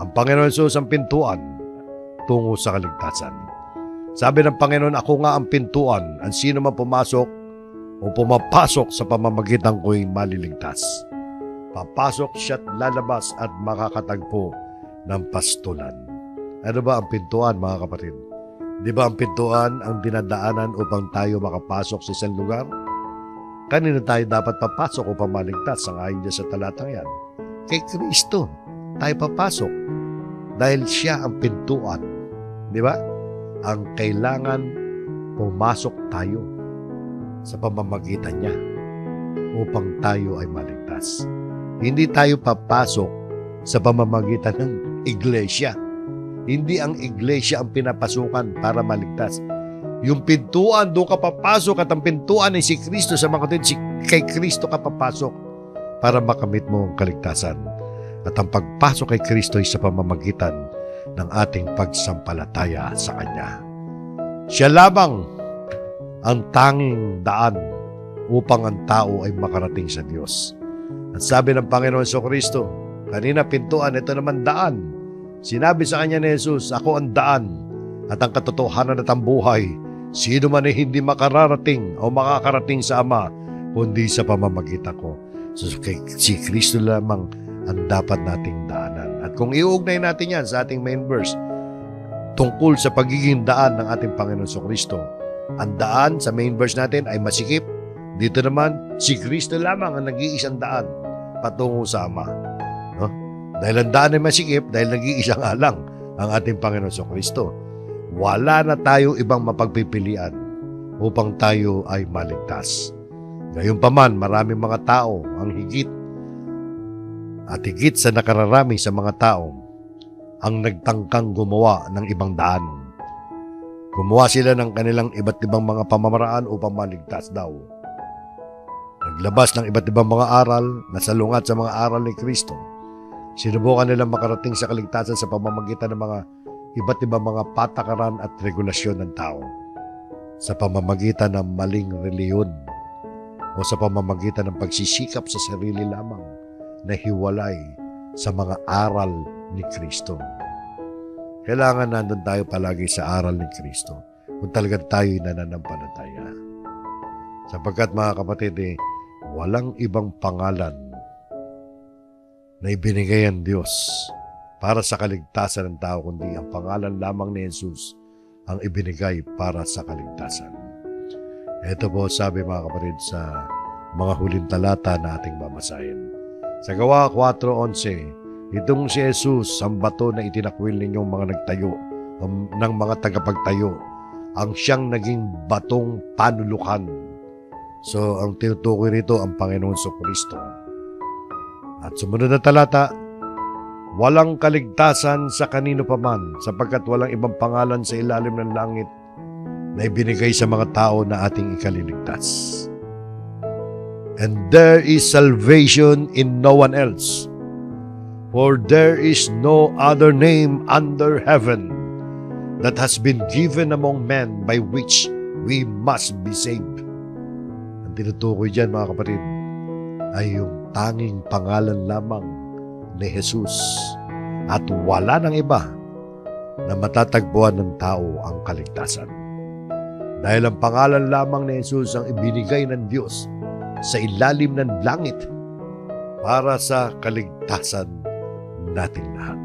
Ang Panginoon Jesus ang pintuan tungo sa kaligtasan. Sabi ng Panginoon, ako nga ang pintuan. Ang sino man pumasok o pumapasok sa pamamagitan ko'y maliligtas. Papasok siya't lalabas at makakatagpo ng pastulan. Ano ba ang pintuan mga kapatid? Di ba ang pintuan ang dinadaanan upang tayo makapasok sa isang lugar? Kanino tayo dapat papasok upang maligtas ang ayon niya sa talatang yan? Kay Kristo tayo papasok dahil siya ang pintuan. Di ba? Ang kailangan pumasok tayo sa pamamagitan niya upang tayo ay maligtas. Hindi tayo papasok sa pamamagitan ng iglesia. Hindi ang iglesia ang pinapasukan para maligtas. Yung pintuan, doon ka papasok at ang pintuan ay si Kristo sa mga si, kay Kristo ka papasok para makamit mo ang kaligtasan. At ang pagpasok kay Kristo ay sa pamamagitan ng ating pagsampalataya sa Kanya. Siya lamang ang tanging daan upang ang tao ay makarating sa Diyos. At sabi ng Panginoon sa Kristo, kanina pintuan, ito naman daan. Sinabi sa kanya ni Jesus, ako ang daan at ang katotohanan at ang buhay. Sino man ay hindi makararating o makakarating sa Ama, kundi sa pamamagitan ko. So, kay, si Kristo lamang ang dapat nating daanan. At kung iuugnay natin yan sa ating main verse, tungkol sa pagiging daan ng ating Panginoon sa Kristo, ang daan sa main verse natin ay masikip. Dito naman, si Kristo lamang ang nag-iisang daan patungo sa Ama. No? Dahil ang daan ay masikip, dahil nag-iisa nga lang ang ating Panginoon sa Kristo. Wala na tayo ibang mapagpipilian upang tayo ay maligtas. Gayunpaman, maraming mga tao ang higit at higit sa nakararami sa mga tao ang nagtangkang gumawa ng ibang daan. Gumawa sila ng kanilang iba't ibang mga pamamaraan upang maligtas daw. Naglabas ng iba't ibang mga aral na salungat sa mga aral ni Kristo. Sinubukan nilang makarating sa kaligtasan sa pamamagitan ng mga iba't ibang mga patakaran at regulasyon ng tao. Sa pamamagitan ng maling reliyon o sa pamamagitan ng pagsisikap sa sarili lamang na hiwalay sa mga aral ni Kristo. Kailangan nandun tayo palagi sa aral ni Kristo kung talagang tayo'y nananampalataya. Sapagkat mga kapatid, eh, walang ibang pangalan na ibinigay ang Diyos para sa kaligtasan ng tao, kundi ang pangalan lamang ni Jesus ang ibinigay para sa kaligtasan. Ito po sabi mga kapatid sa mga huling talata na ating mamasahin. Sa gawa 4.11, itong si Jesus, ang bato na itinakwil ninyong mga nagtayo um, ng mga tagapagtayo, ang siyang naging batong panulukan. So, ang tinutukoy rito ang Panginoon sa Kristo. At sumunod na talata, walang kaligtasan sa kanino paman sapagkat walang ibang pangalan sa ilalim ng langit na ibinigay sa mga tao na ating ikaliligtas. And there is salvation in no one else. For there is no other name under heaven that has been given among men by which we must be saved. Ang tinutukoy dyan mga kapatid ay yung tanging pangalan lamang ni Jesus at wala ng iba na matatagpuan ng tao ang kaligtasan. Dahil ang pangalan lamang ni Jesus ang ibinigay ng Diyos sa ilalim ng langit para sa kaligtasan natin lahat.